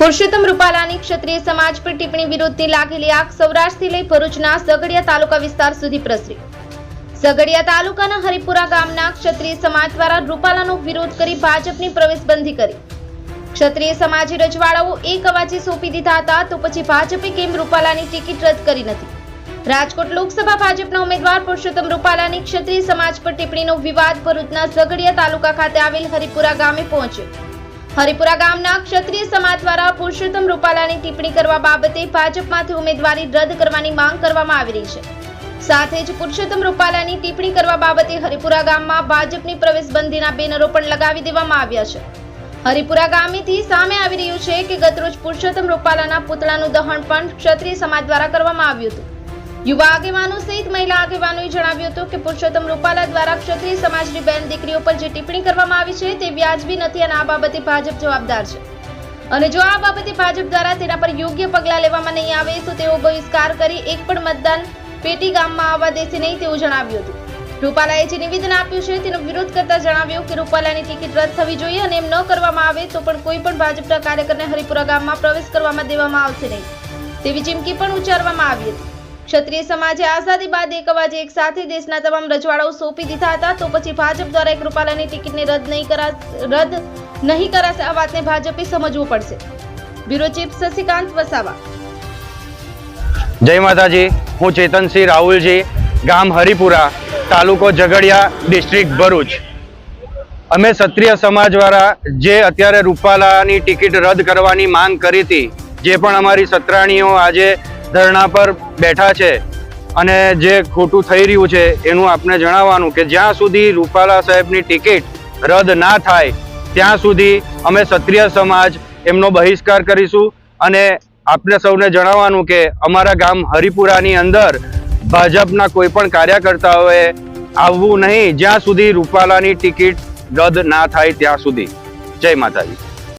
પુરુષોત્તમ રૂપાલાની ક્ષત્રિય સમાજ પર ટિપ્પણી વિરોધની લાગેલી આગ સૌરાષ્ટ્રથી લઈ ભરૂચના ઝઘડિયા તાલુકા વિસ્તાર સુધી પ્રસરી. ઝઘડિયા તાલુકાના હરિપુરા ગામના ક્ષત્રિય સમાજ દ્વારા રૂપાલાનો વિરોધ કરી ભાજપની પ્રવેશબંધી કરી. ક્ષત્રિય સમાજે રજવાડાઓ એક અવાજે સોંપી દીધા હતા તો પછી ભાજપે કેમ રૂપાલાની ટિકિટ રદ કરી નથી? રાજકોટ લોકસભા ભાજપના ઉમેદવાર પુરુષોત્તમ રૂપાલાની ક્ષત્રિય સમાજ પર ટિપ્પણીનો વિવાદ ભરૂચના ઝઘડિયા તાલુકા ખાતે આવેલ હરિપુરા ગામે પહોંચ્યો. હરિપુરા ગામના ક્ષત્રિય સમાજ દ્વારા પુરુષોત્તમ રૂપાલાની ટિપ્પણી કરવા બાબતે ભાજપમાંથી ઉમેદવારી રદ કરવાની માંગ કરવામાં આવી રહી છે. સાથે જ પુરુષોત્તમ રૂપાલાની ટિપ્પણી કરવા બાબતે હરિપુરા ગામમાં ભાજપની પ્રવેશબંધીના બેનરો પણ લગાવી દેવામાં આવ્યા છે. હરિપુરા ગામેથી સામે આવી રહ્યું છે કે ગતરોજ પુરુષોત્તમ રૂપાલાના પુતળાનું દહન પણ ક્ષત્રિય સમાજ દ્વારા કરવામાં આવ્યું હતું. યુવા આગેવાનો સહિત મહિલા આગેવાનોએ જણાવ્યું હતું કે પુરુષોત્તમ રૂપાલા દ્વારા ક્ષત્રિય સમાજની બેન દીકરીઓ પર જે ટિપ્પણી કરવામાં આવી છે તે વ્યાજબી નથી અને આ બાબતે ભાજપ જવાબદાર છે. અને જો આ બાબતે ભાજપ દ્વારા તેના પર યોગ્ય પગલાં લેવામાં નહીં આવે તો તેઓ બહિષ્કાર કરી એક પણ મતદાન પેટી ગામમાં આવવા દેશે નહીં તેવું જણાવ્યું હતું. રૂપાલાએ જે નિવેદન આપ્યું છે તેનો વિરોધ કરતા જણાવ્યું કે રૂપાલાની ટિકિટ રદ થવી જોઈએ અને એમ ન કરવામાં આવે તો પણ કોઈ પણ ભાજપના કાર્યકરને હરિપુરા ગામમાં પ્રવેશ કરવામાં દેવામાં આવશે નહીં. તેવી ચીમકી પણ ઉચ્ચારવામાં આવી હતી. ક્ષત્રિય સમાજે આઝાદી બાદ એક અવાજે એક સાથે દેશના તમામ રજવાડાઓ સોંપી દીધા હતા. તો પછી ભાજપ દ્વારા એક રૂપાલાની ટિકિટને રદ નહીં કરા રદ નહીં કરાશે આ વાતને ભાજપે સમજવું પડશે. Bureau chief Shashikant Vasava. જય માતાજી, હું ચેતનસિંહ રાહુલજી, ગામ હરિપુરા, તાલુકો ઝઘડિયા, ડિસ્ટ્રિક્ટ ભરૂચ. અમે ક્ષત્રિય સમાજવાળા જે અત્યારે રૂપાલાની ટિકિટ રદ કરવાની માંગ કરી હતી, જે પણ અમારી સત્રાણીઓ આજે ધરણા પર બેઠા છે અને જે ખોટું થઈ રહ્યું છે એનું આપને જણાવવાનું કે જ્યાં સુધી રૂપાલા સાહેબની ટિકિટ રદ ના થાય, ત્યાં સુધી અમે ક્ષત્રિય સમાજ એમનો બહિષ્કાર કરીશું અને આપને સૌને જણાવવાનું કે અમારા ગામ હરિપુરાની અંદર ભાજપના કોઈ પણ કાર્યકર્તાઓએ આવવું નહીં, જ્યાં સુધી રૂપાલાની ટિકિટ રદ ના થાય ત્યાં સુધી. જય માતાજી.